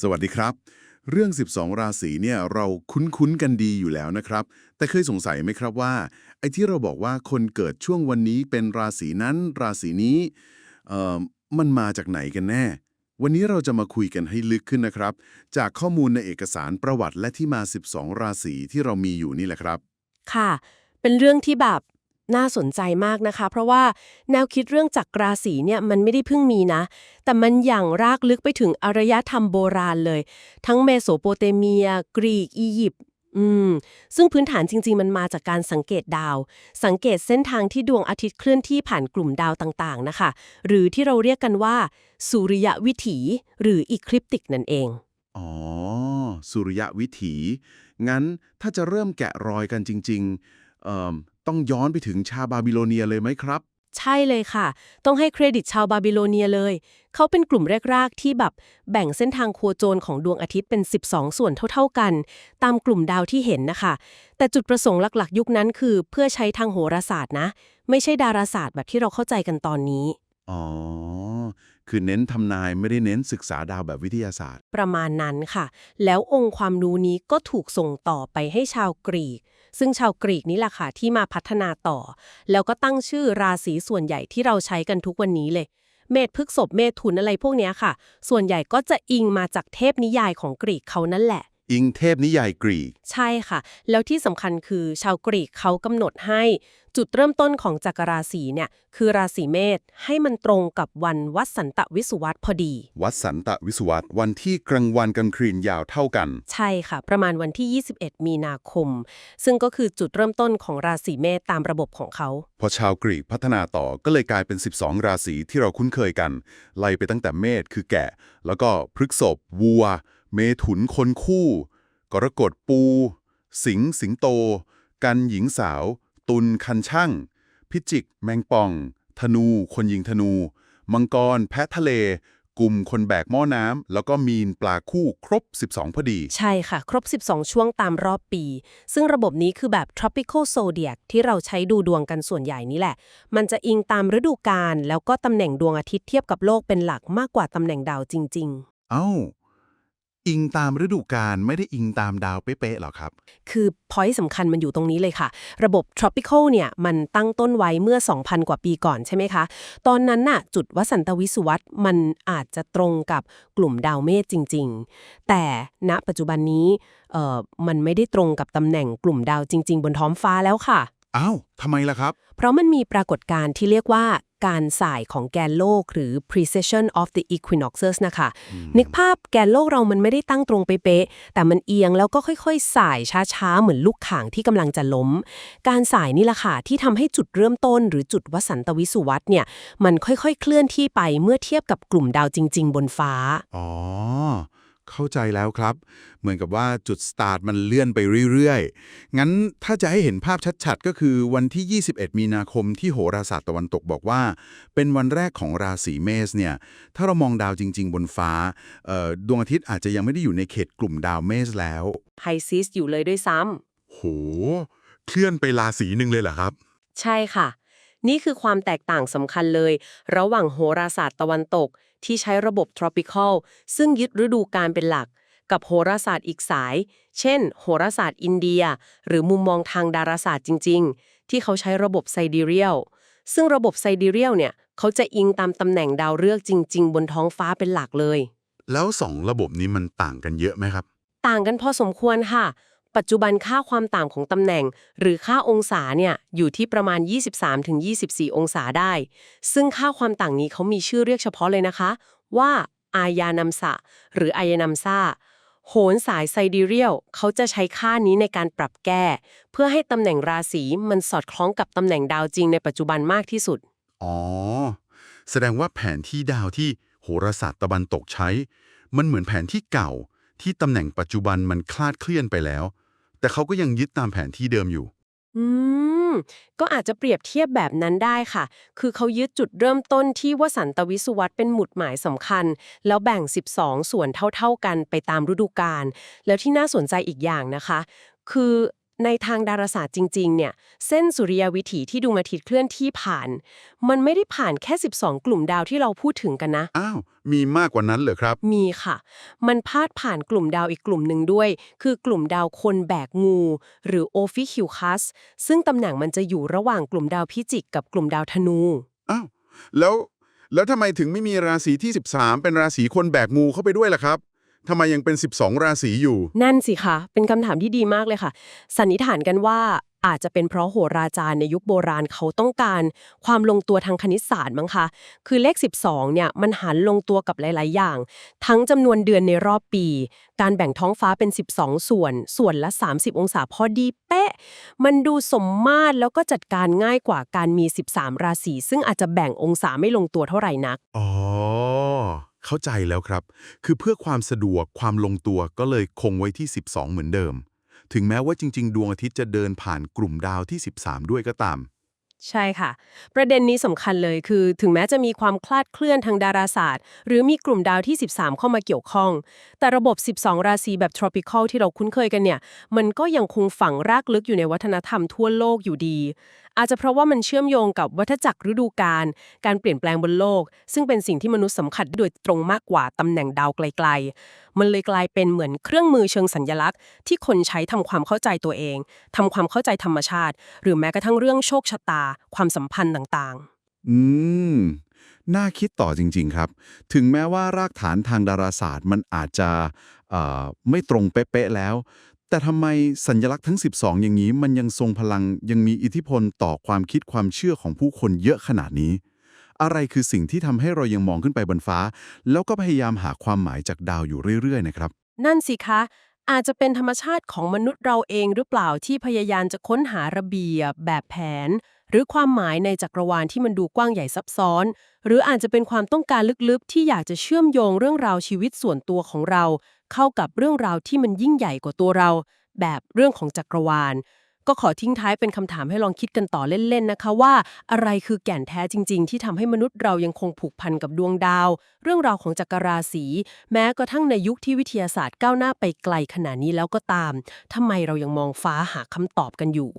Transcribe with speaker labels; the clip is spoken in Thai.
Speaker 1: สวัสดีครับ เรื่อง 12 ราศีเนี่ยเราคุ้นๆกันดีอยู่แล้วนะครับ แต่เคยสงสัยไหมครับว่า ไอ้ที่เราบอกว่าคนเกิดช่วงวันนี้เป็นราศีนั้น ราศีนี้เอ่อมันมาจากไหนกันแน่ วันนี้เราจะมาคุยกันให้ลึกขึ้นนะครับ จากข้อมูลในเอกสารประวัติและที่มา 12 ราศีที่เรามีอยู่นี่แหละครับ
Speaker 2: ค่ะ เป็นเรื่องที่แบบ น่าสนใจมากนะคะ เพราะว่าแนวคิดเรื่องจักรราศีเนี่ยมันไม่ได้เพิ่งมีนะ แต่มันอย่างรากลึกไปถึงอารยธรรมโบราณเลย ทั้งเมโสโปเตเมีย กรีก อียิปต์อืม ซึ่งพื้นฐานจริง ๆ มันมาจากการสังเกตดาว สังเกตเส้นทางที่ดวงอาทิตย์เคลื่อนที่ผ่านกลุ่มดาวต่างๆนะคะ หรือที่เราเรียกกันว่า สุริยวิถี หรืออีคลิปติกนั่นเอง
Speaker 1: อ๋อ สุริยวิถี งั้นถ้าจะเริ่มแกะรอยกันจริง ๆ เอ่อ ต้องย้อนไปถึงชาวบาบิโลเนียเลยไหมครับ
Speaker 2: ใช่เลยค่ะ ต้องให้เครดิตชาวบาบิโลเนียเลย เขาเป็นกลุ่มแรก ๆ ที่แบบแบ่งเส้นทางโคจรของดวงอาทิตย์เป็น 12 ส่วนเท่า ๆกัน ตามกลุ่มดาวที่เห็นนะคะ แต่จุดประสงค์หลักๆ ยุคนั้นคือเพื่อใช้ทางโหราศาสตร์นะ ไม่ใช่ดาราศาสตร์แบบที่เราเข้าใจกันตอนนี้
Speaker 1: อ๋อ คือเน้นทำนายไม่ได้เน้นศึกษาดาวแบบวิทยาศาสตร์
Speaker 2: ประมาณนั้นค่ะ แล้วองค์ความรู้นี้ก็ถูกส่งต่อไปให้ชาวกรีก ซึ่งชาวกรีกนี่แหละค่ะที่มาพัฒนาต่อ แล้วก็ตั้งชื่อราศีส่วนใหญ่ที่เราใช้กันทุกวันนี้เลย เมษพฤกษบเมถุนอะไรพวกนี้ค่ะ ส่วนใหญ่ก็จะอิงมาจากเทพนิยายของกรีกเขานั่นแหละ
Speaker 1: อิงเทพนิยายกรีก
Speaker 2: ใช่ค่ะ แล้วที่สำคัญคือชาวกรีกเขากำหนดให้จุดเริ่มต้นของจักรราศีเนี่ย คือราศีเมษให้มันตรงกับวันวัดสันตวิสุวัตพอดี
Speaker 1: วัดสันตะวิสุวัตวันที่กลางวันกลางคืนยาวเท่ากัน
Speaker 2: ใช่ค่ะ ประมาณวันที่ 21 มีนาคม ซึ่งก็คือจุดเริ่มต้นของราศีเมษตามระบบของเขา
Speaker 1: พอชาวกรีกพัฒนาต่อก็เลยกลายเป็น 12 ราศีที่เราคุ้นเคยกัน ไล่ไปตั้งแต่เมษคือแกะ แล้วก็พฤกษบวัว เมถุนคนคู่ กรกฎปู สิงห์สิงโต กันหญิงสาว ตุลคันช่าง พิจิก แมงป่อง ธนู คนยิงธนู มังกร แพะทะเล กลุ่มคนแบกหม้อน้ำ แล้วก็มีนปลาคู่ครบ 12 พอดี
Speaker 2: ใช่ค่ะ ครบ 12 ช่วงตามรอบปี ซึ่งระบบนี้คือแบบ tropical zodiac ที่เราใช้ดูดวงกันส่วนใหญ่นี่แหละ มันจะอิงตามฤดูกาลแล้วก็ตำแหน่งดวงอาทิตย์เทียบกับโลกเป็นหลักมากกว่าตำแหน่งดาวจริง ๆ
Speaker 1: เอ้า อิงตามฤดูกาลไม่ได้อิงตามดาวเป๊ะๆหรอครับ
Speaker 2: คือ point สำคัญมันอยู่ตรงนี้เลยค่ะ ระบบ tropical เนี่ย มันตั้งต้นไว้เมื่อ 2,000 กว่าปีก่อนใช่ไหมคะ ตอนนั้นน่ะ จุดวสันตวิสุวัตมันอาจจะตรงกับกลุ่มดาวเมษจริง ๆ แต่ณปัจจุบันนี้เอ่อมันไม่ได้ตรงกับตำแหน่งกลุ่มดาวจริง ๆ บนท้องฟ้าแล้วค่ะ
Speaker 1: อ้าวทำไมล่ะครับ
Speaker 2: เพราะมันมีปรากฏการณ์ที่เรียกว่าการสายของแกนโลกหรือ precession of the equinoxes นะคะ นึกภาพแกนโลกเรามันไม่ได้ตั้งตรงเป๊ะๆแต่มันเอียงแล้วก็ค่อยๆ สายช้าๆ เหมือนลูกข่างที่กำลังจะล้ม การสายนี่แหละค่ะ ที่ทำให้จุดเริ่มต้นหรือจุดวสันตวิสุวัตเนี่ย มันค่อยๆ เคลื่อนที่ไปเมื่อเทียบกับกลุ่มดาวจริง ๆ บนฟ้า
Speaker 1: อ๋อ เข้าใจแล้วครับ เหมือนกับว่าจุดสตาร์ทมันเลื่อนไปเรื่อยๆ งั้นถ้าจะให้เห็นภาพชัดๆ ก็คือวันที่ 21 มีนาคมที่โหราศาสตร์ตะวันตกบอกว่า เป็นวันแรกของราศีเมษเนี่ย ถ้าเรามองดาวจริง ๆ บนฟ้าเอ่อดวงอาทิตย์อาจจะยังไม่ได้อยู่ในเขตกลุ่มดาวเมษแล้ว
Speaker 2: ไฮซิสอยู่เลยด้วยซ้ำ
Speaker 1: โห เคลื่อนไปราศีหนึ่งเลยเหรอครับ
Speaker 2: ใช่ค่ะ นี่คือความแตกต่างสำคัญเลย ระหว่างโหราศาสตร์ตะวันตก ที่ใช้ระบบ tropical ซึ่งยึดฤดูกาลเป็นหลัก กับโหราศาสตร์อีกสาย เช่น โหราศาสตร์อินเดีย หรือมุมมองทางดาราศาสตร์จริง ๆ ที่เขาใช้ระบบไซดีเรียลซึ่งระบบไซดีเรียลเนี่ยเขาจะอิงตามตำแหน่งดาวฤกษ์จริง ๆ บนท้องฟ้าเป็นหลักเลย
Speaker 1: แล้วสองระบบนี้มันต่างกันเยอะไหมครับ
Speaker 2: ต่างกันพอสมควรค่ะ ปัจจุบันค่าความต่างของตำแหน่ง หรือค่าองศาเนี่ยอยู่ที่ประมาณ 23-24 องศาได้ ซึ่งค่าความต่างนี้เขามีชื่อเรียกเฉพาะเลยนะคะ ว่าอายานัมสะ หรืออายานัมซาโหนสายไซดีเรียลเขาจะใช้ค่านี้ในการปรับแก้ เพื่อให้ตำแหน่งราศีมันสอดคล้องกับตำแหน่งดาวจริงในปัจจุบันมากที่สุด
Speaker 1: อ๋อ แสดงว่าแผนที่ดาวที่โหราศาสตร์ตะวันตกใช้ มันเหมือนแผนที่เก่าที่ตำแหน่งปัจจุบันมันคลาดเคลื่อนไปแล้ว แต่เขาก็ยังยึดตามแผนที่เดิมอยู่
Speaker 2: อืม ก็อาจจะเปรียบเทียบแบบนั้นได้ค่ะ คือเขายึดจุดเริ่มต้นที่วสันตวิสุวัตเป็นหมุดหมายสำคัญ แล้วแบ่ง 12 ส่วนเท่าๆกันไปตามฤดูกาล แล้วที่น่าสนใจอีกอย่างนะคะ คือ ในทางดาราศาสตร์จริงๆ เนี่ย เส้นสุริยวิถีที่ดวงอาทิตย์เคลื่อนที่ผ่าน มันไม่ได้ผ่านแค่ 12 กลุ่มดาวที่เราพูดถึงกันนะ
Speaker 1: อ้าว มีมากกว่านั้นเหรอครับ
Speaker 2: มีค่ะ มันพาดผ่านกลุ่มดาวอีกกลุ่มหนึ่งด้วย คือกลุ่มดาวคนแบกงู หรือโอฟิคิวคัส ซึ่งตำแหน่งมันจะอยู่ระหว่างกลุ่มดาวพิจิกกับกลุ่มดาวธนู
Speaker 1: อ้าว แล้ว แล้วทำไมถึงไม่มีราศีที่ 13 เป็นราศีคนแบกงูเข้าไปด้วยล่ะครับ ทำไมยังเป็น 12 ราศีอยู่
Speaker 2: นั่นสิคะเป็นคำถามที่ดีมากเลยค่ะ สันนิษฐานกันว่าอาจจะเป็นเพราะโหราจารย์ในยุคโบราณเขาต้องการความลงตัวทางคณิตศาสตร์มั้งคะ คือเลข 12 เนี่ยมันหันลงตัวกับหลาย ๆ อย่าง ทั้งจำนวนเดือนในรอบปี การแบ่งท้องฟ้าเป็น 12 ส่วน ส่วนละ 30 องศาพอดีเป๊ะ มันดูสมมาตรแล้วก็จัดการง่ายกว่าการมี 13 ราศีซึ่งอาจจะแบ่งองศาไม่ลงตัวเท่าไหร่นัก
Speaker 1: อ๋อ เข้าใจแล้วครับ คือเพื่อความสะดวกความลงตัวก็เลยคงไว้ที่ 12 เหมือนเดิม ถึงแม้ว่าจริง ๆ ดวงอาทิตย์จะเดินผ่านกลุ่มดาวที่ 13 ด้วยก็ตาม
Speaker 2: ใช่ค่ะ ประเด็นนี้สำคัญเลยคือ ถึงแม้จะมีความคลาดเคลื่อนทางดาราศาสตร์ หรือมีกลุ่มดาวที่ 13 เข้ามาเกี่ยวข้อง แต่ระบบ 12 ราศีแบบ tropical ที่เราคุ้นเคยกันเนี่ย มันก็ยังคงฝังรากลึกอยู่ในวัฒนธรรมทั่วโลกอยู่ดีอาจจะเพราะว่ามันเชื่อมโยงกับวัฏจักรฤดูกาลการเปลี่ยนแปลงบนโลก ซึ่งเป็นสิ่งที่มนุษย์สัมผัสโดยตรงมากกว่าตำแหน่งดาวไกล ๆ มันเลยกลายเป็นเหมือนเครื่องมือเชิงสัญลักษณ์ ที่คนใช้ทำความเข้าใจตัวเองทำความเข้าใจธรรมชาติ หรือแม้กระทั่งเรื่องโชคชะตา ความสัมพันธ์ต่างๆ
Speaker 1: อืมน่าคิดต่อจริง ๆ ครับ ถึงแม้ว่ารากฐานทางดาราศาสตร์มันอาจจะเอ่อไม่ตรงเป๊ะๆแล้ว แต่ทำไมสัญลักษณ์ทั้ง 12 อย่างนี้มันยังทรงพลังยังมีอิทธิพลต่อความคิดความเชื่อของผู้คนเยอะขนาดนี้ อะไรคือสิ่งที่ทำให้เรายังมองขึ้นไปบนฟ้า แล้วก็พยายามหาความหมายจากดาวอยู่เรื่อย ๆ นะครับ
Speaker 2: นั่นสิคะ อาจจะเป็นธรรมชาติของมนุษย์เราเองหรือเปล่าที่พยายามจะค้นหาระเบียบแบบแผน หรือความหมายในจักรวาลที่มันดูกว้างใหญ่ซับซ้อน หรืออาจจะเป็นความต้องการลึกๆ ที่อยากจะเชื่อมโยงเรื่องราวชีวิตส่วนตัวของเรา เข้ากับเรื่องราวที่มันยิ่งใหญ่กว่าตัวเรา แบบเรื่องของจักรวาล ก็ขอทิ้งท้ายเป็นคำถามให้ลองคิดกันต่อเล่นๆนะคะว่า อะไรคือแก่นแท้จริง ๆ ที่ทำให้มนุษย์เรายังคงผูกพันกับดวงดาว เรื่องราวของจักรราศีแม้กระทั่งในยุคที่วิทยาศาสตร์ก้าวหน้าไปไกลขนาดนี้แล้วก็ตามทำไมเรายังมองฟ้าหาคำตอบกันอยู่